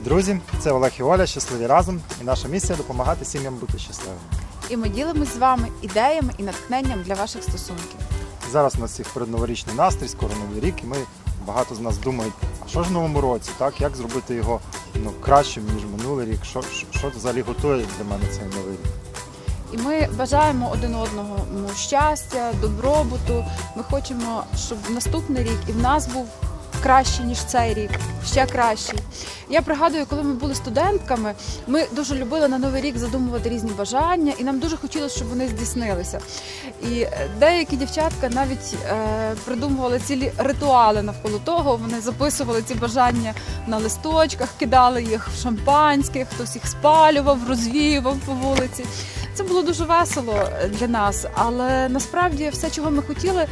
Привіт, друзі! Це Олег і Оля, щасливі разом. І наша місія допомагати сім'ям бути щасливими. І ми ділимось з вами ідеями і натхненням для ваших стосунків. Зараз у нас всіх передноворічний настрій, скоро новий рік, і ми багато з нас думають, а що ж в новому році, так як зробити його ну, кращим ніж минулий рік? Що, що, що взагалі готує для мене цей новий рік? І ми бажаємо один одного ну, щастя, добробуту. Ми хочемо, щоб наступний рік і в нас був кращий, ніж цей рік, ще кращий. Я пригадую, коли ми були студентками, ми дуже любили на новий рік задумувати різні бажання, і нам дуже хотілося, щоб вони здійснилися. І е, деякі дівчатка навіть е, придумували цілі ритуали навколо того. Вони записували ці бажання на листочках, кидали їх в шампанське, хтось їх спалював, розвіював по вулиці. Це було дуже весело е, для нас, але насправді все, чого ми хотіли,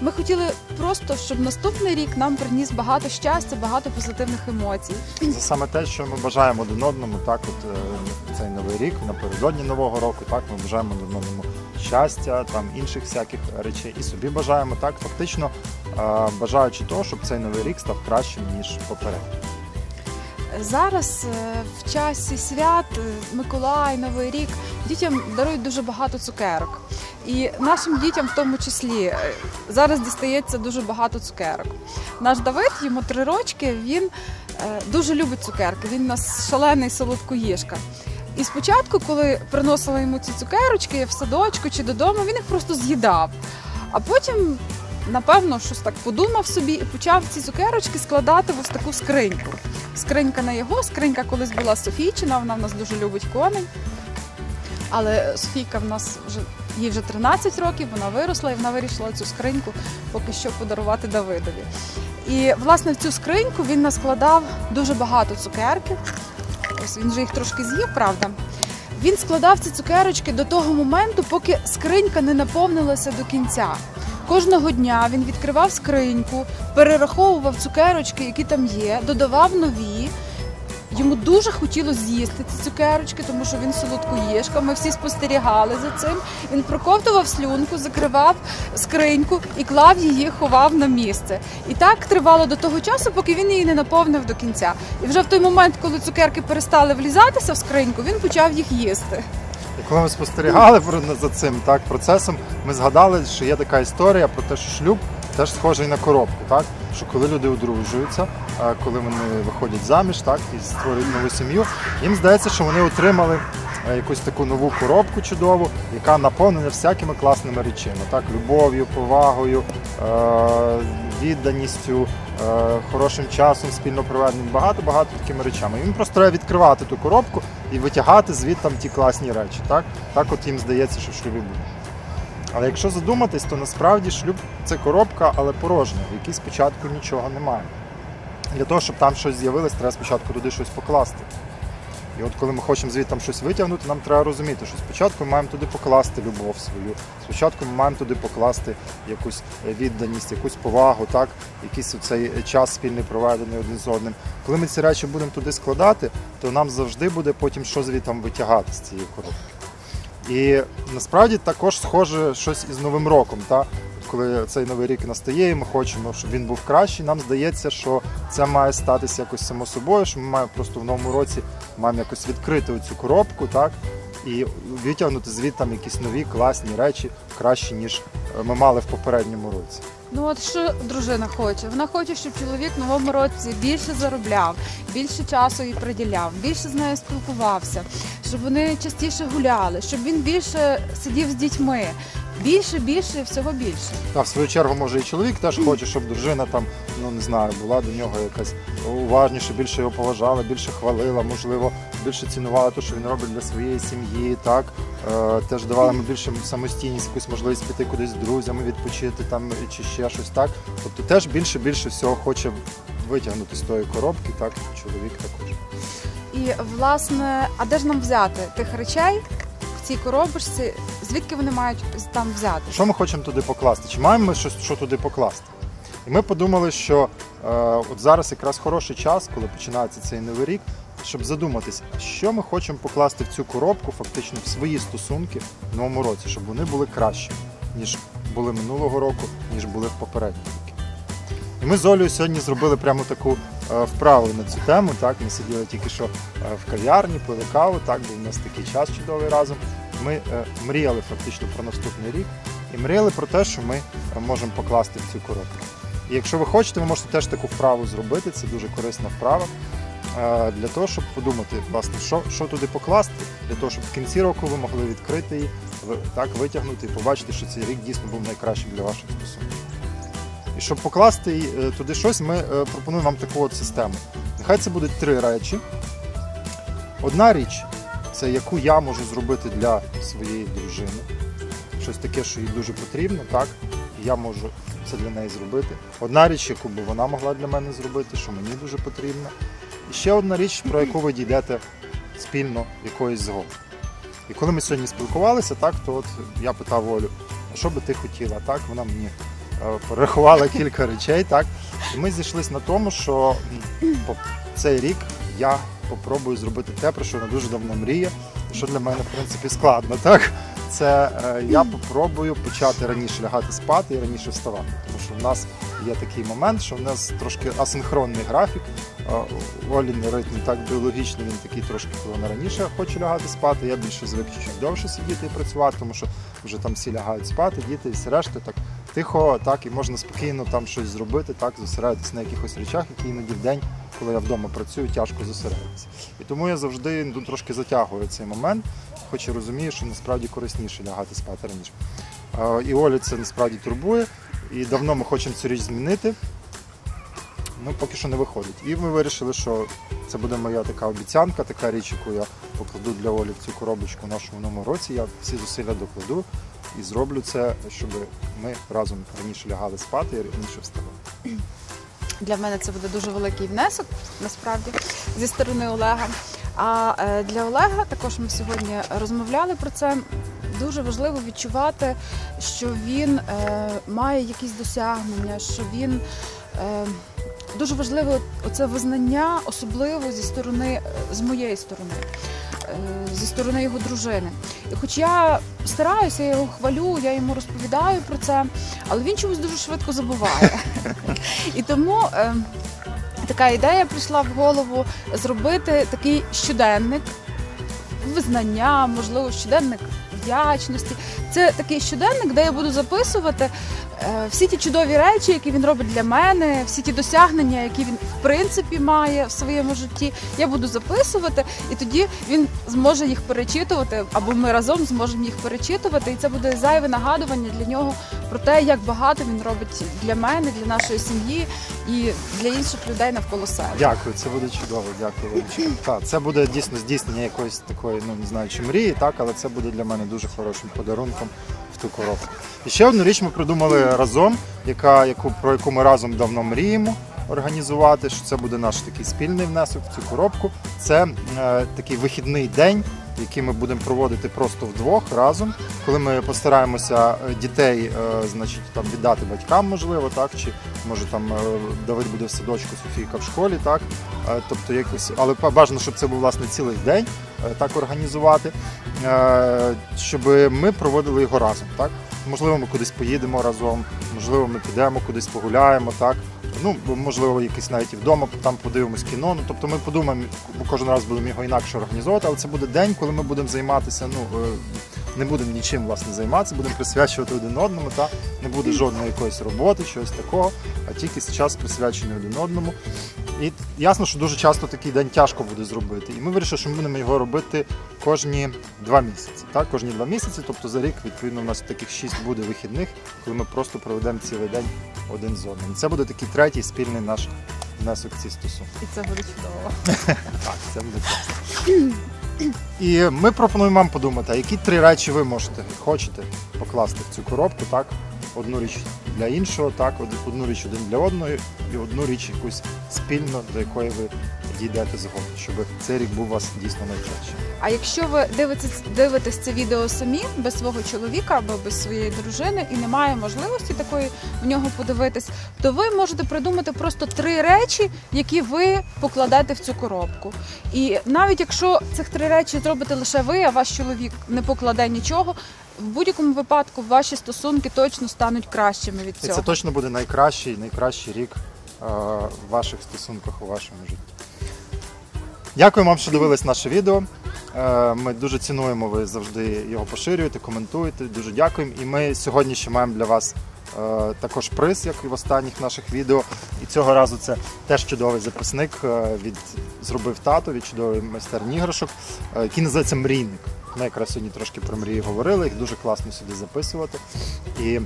ми хотіли просто, щоб наступний рік нам приніс багато щастя, багато позитивних емоцій. Це саме те, що ми бажаємо один одному, так от е, цей новий рік, напередодні нового року, так ми бажаємо один одному щастя, там інших всяких речей, і собі бажаємо так, фактично е, бажаючи того, щоб цей новий рік став кращим ніж попередній. Зараз е, в часі свят е, Миколай, Новий рік дітям дарують дуже багато цукерок. І нашим дітям в тому числі е, зараз дістається дуже багато цукерок. Наш Давид, йому три рочки, він дуже любить цукерки. Він у нас шалений солодкоїжка. І спочатку, коли приносили йому ці цукерочки в садочку чи додому, він їх просто з'їдав. А потім, напевно, щось так подумав собі і почав ці цукерочки складати в ось таку скриньку. Скринька не його, скринька колись була Софійчина, вона в нас дуже любить коней. Але Софійка в нас вже їй вже 13 років, вона виросла і вона вирішила цю скриньку поки що подарувати Давидові. І власне в цю скриньку він наскладав дуже багато цукерків. Ось він же їх трошки з'їв, правда. Він складав ці цукерочки до того моменту, поки скринька не наповнилася до кінця. Кожного дня він відкривав скриньку, перераховував цукерочки, які там є, додавав нові. Йому дуже хотілося з'їсти ці цукерочки, тому що він солодкоїжка. Ми всі спостерігали за цим. Він проковтував слюнку, закривав скриньку і клав її, ховав на місце. І так тривало до того часу, поки він її не наповнив до кінця. І вже в той момент, коли цукерки перестали влізатися в скриньку, він почав їх їсти. Коли ми спостерігали за цим так, процесом, ми згадали, що є така історія про те, що шлюб теж схожий на коробку. Так? Що коли люди одружуються, коли вони виходять заміж так, і створюють нову сім'ю, їм здається, що вони отримали е, якусь таку нову коробку чудову, яка наповнена всякими класними речами. Так? Любов'ю, повагою, е- відданістю, е- хорошим часом, спільно проведеним, багато-багато такими речами. Їм просто треба відкривати ту коробку і витягати звідти ті класні речі. Так, так от їм здається, що в шлюбі буде. Але якщо задуматись, то насправді шлюб це коробка, але порожня, в якій спочатку нічого немає. Для того, щоб там щось з'явилось, треба спочатку туди щось покласти. І от коли ми хочемо звідти щось витягнути, нам треба розуміти, що спочатку ми маємо туди покласти любов свою, спочатку ми маємо туди покласти якусь е, відданість, якусь повагу, так, якийсь цей час спільний проведений один з одним. Коли ми ці речі будемо туди складати, то нам завжди буде потім що звідти витягати з цієї коробки. І насправді також схоже щось із Новим роком. Та? Коли цей новий рік настає, і ми хочемо, щоб він був кращий, нам здається, що це має статися якось само собою, що ми маємо просто в новому році маємо якось відкрити оцю коробку, так? І витягнути звідти там якісь нові класні речі, кращі, ніж е, ми мали в попередньому році. Ну от що дружина хоче? Вона хоче, щоб чоловік в новому році більше заробляв, більше часу їй приділяв, більше з нею спілкувався, щоб вони частіше гуляли, щоб він більше сидів з дітьми. Більше, більше, всього більше. А в свою чергу, може, і чоловік теж хоче, щоб дружина там, ну не знаю, була до нього якась уважніше, більше його поважала, більше хвалила, можливо, більше цінувала те, що він робить для своєї сім'ї. Так е, теж давала йому більше самостійність, якусь можливість піти кудись з друзями, відпочити там чи ще щось. Так, тобто теж більше більше всього хоче витягнути з тої коробки, так чоловік також. І власне, а де ж нам взяти тих речей цій коробочці? Звідки вони мають там взяти? Що ми хочемо туди покласти? Чи маємо ми щось що туди покласти? І ми подумали, що е, от зараз якраз хороший час, коли починається цей новий рік, щоб задуматись, що ми хочемо покласти в цю коробку, фактично в свої стосунки в новому році, щоб вони були кращі, ніж були минулого року, ніж були в попередні роки. І ми з Олею сьогодні зробили прямо таку вправи на цю тему. Так, ми сиділи тільки що е, в кав'ярні, пили каву. Так, був у нас такий час чудовий разом. Ми е, мріяли фактично про наступний рік і мріяли про те, що ми е, можемо покласти в цю коробку. І якщо ви хочете, ви можете теж таку вправу зробити. Це дуже корисна вправа. е, Для того, щоб подумати, власне, що, що туди покласти, для того, щоб в кінці року ви могли відкрити її, так витягнути і побачити, що цей рік дійсно був найкращим для ваших стосунків. І щоб покласти е, туди щось, ми е, пропонуємо вам таку от систему. Нехай це будуть три речі. Одна річ це яку я можу зробити для своєї дружини. Щось таке, що їй дуже потрібно, так? І я можу це для неї зробити. Одна річ, яку би вона могла для мене зробити, що мені дуже потрібно. І ще одна річ, про яку ви дійдете спільно якоїсь згоди. І коли ми сьогодні спілкувалися, так, то от я питав Олю, а що би ти хотіла? Так, вона мені порахувала кілька речей, так. І ми зійшлися на тому, що цей рік я попробую зробити те, про що вона дуже давно мріє, що для мене, в принципі, складно. Так? Це е, я попробую почати раніше лягати спати і раніше вставати. Тому що в нас є такий момент, що в нас трошки асинхронний графік. Олін ритм так біологічний, він такий трошки, коли вона раніше хоче лягати спати. Я більше звик чуть довше сидіти і працювати, тому що вже там всі лягають спати, діти і все решта. Так тихо, так і можна спокійно там щось зробити, так зосередитися на якихось речах, які іноді в день, коли я вдома працюю, тяжко зосередитися. І тому я завжди ну, трошки затягую цей момент, хоч і розумію, що насправді корисніше лягати спати раніше. І Олі це насправді турбує, і давно ми хочемо цю річ змінити. Ну, поки що не виходить. І ми вирішили, що це буде моя така обіцянка, така річ, яку я покладу для Олі в цю коробочку в нашому новому році. Я всі зусилля докладу і зроблю це, щоб ми разом раніше лягали спати і раніше вставали. Для мене це буде дуже великий внесок, насправді, зі сторони Олега. А е, для Олега також ми сьогодні розмовляли про це. Дуже важливо відчувати, що він е, має якісь досягнення, що він е, дуже важливо оце визнання, особливо зі сторони, з моєї сторони, зі сторони його дружини. І хоч я стараюся, я його хвалю, я йому розповідаю про це, але він чомусь дуже швидко забуває. І тому е, така ідея прийшла в голову зробити такий щоденник визнання, можливо, щоденник вдячності. Це такий щоденник, де я буду записувати всі ті чудові речі, які він робить для мене, всі ті досягнення, які він в принципі має в своєму житті. Я буду записувати, і тоді він зможе їх перечитувати, або ми разом зможемо їх перечитувати. І це буде зайве нагадування для нього про те, як багато він робить для мене, для нашої сім'ї і для інших людей навколо себе. Дякую, це буде чудово. Дякую. Так, це буде дійсно здійснення якоїсь такої, ну не знаю, чи мрії, так, але це буде для мене дуже хорошим подарунком ту коробку. І ще одну річ ми придумали разом, яка, яку, про яку ми разом давно мріємо організувати, що це буде наш такий спільний внесок в цю коробку. Це е, такий вихідний день, який ми будемо проводити просто вдвох разом, коли ми постараємося е, дітей, е, значить, там віддати батькам, можливо, так, чи може там е, Давид буде в садочку, Софійка в школі, так. Е, Тобто якось, але бажано, щоб це був власне цілий день, е, так організувати, щоб ми проводили його разом. Так? Можливо, ми кудись поїдемо разом, можливо, ми підемо кудись погуляємо, так. Ну, можливо, якийсь навіть і вдома там подивимось кіно. Ну, тобто ми подумаємо, кожен раз будемо його інакше організовувати, але це буде день, коли ми будемо займатися. Ну, е, не будемо нічим власне займатися, будемо присвячувати один одному, та не буде жодної якоїсь роботи, чогось такого, а тільки час присвячений один одному. І ясно, що дуже часто такий день тяжко буде зробити. І ми вирішили, що ми будемо його робити кожні два місяці. Так? Кожні два місяці, тобто за рік, відповідно, у нас таких шість буде вихідних, коли ми просто проведемо цілий день один з одним. Це буде такий третій спільний наш внесок ці стосунки. І це буде чудово. Так, це буде класно. І ми пропонуємо вам подумати, а які три речі ви можете хочете покласти в цю коробку, так? Одну річ для іншого, так, од- одну річ один для одної і одну річ якусь спільно, до якої ви дійдете згодом, щоб цей рік був у вас дійсно найкращий. А якщо ви дивитесь, дивитесь це відео самі без свого чоловіка або без своєї дружини і немає можливості такої в нього подивитись, то ви можете придумати просто три речі, які ви покладете в цю коробку. І навіть якщо цих три речі зробите лише ви, а ваш чоловік не покладе нічого, в будь-якому випадку ваші стосунки точно стануть кращими від І цього. це точно буде найкращий, найкращий рік в ваших стосунках у вашому житті. Дякую вам, що дивились наше відео. Е, Ми дуже цінуємо, ви завжди його поширюєте, коментуєте. Дуже дякуємо. І ми сьогодні ще маємо для вас е, також приз, як і в останніх наших відео. І цього разу це теж чудовий записник е, від зробив тато від чудової майстерні іграшок, е, який називається Мрійник. Ми якраз сьогодні трошки про мрії говорили, їх дуже класно сюди записувати. І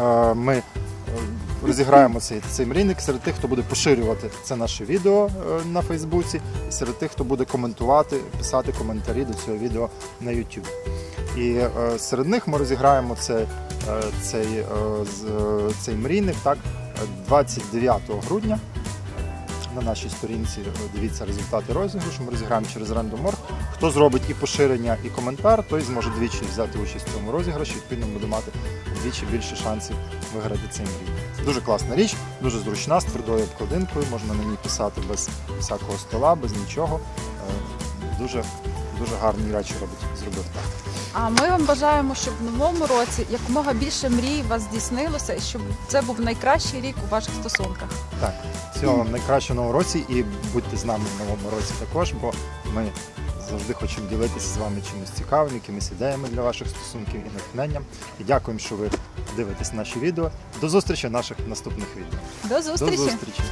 е, ми е, розіграємо цей, цей мрійник серед тих, хто буде поширювати це наше відео е, на Фейсбуці, і серед тих, хто буде коментувати, писати коментарі до цього відео на YouTube. І е, серед них ми розіграємо е, цей, е, цей мрійник так, е, 29 грудня. На нашій сторінці дивіться результати розіграшу. Ми розіграємо через Random.org. Хто зробить і поширення, і коментар, той зможе двічі взяти участь в цьому розіграші. Відповідно, буде мати вдвічі більше шансів виграти цей мрій. Дуже класна річ, дуже зручна, з твердою обкладинкою. Можна на ній писати без всякого стола, без нічого. Е, Дуже, дуже гарні речі робить, зробив так. А ми вам бажаємо, щоб в новому році якомога більше мрій у вас здійснилося, і щоб це був найкращий рік у ваших стосунках. Так, всього вам найкраще в новому році і будьте з нами в новому році також, бо ми завжди хочемо ділитися з вами чимось цікавим, якимись ідеями для ваших стосунків і натхненням. І дякуємо, що ви дивитесь наші відео. До зустрічі в наших наступних відео. До зустрічі! До зустрічі!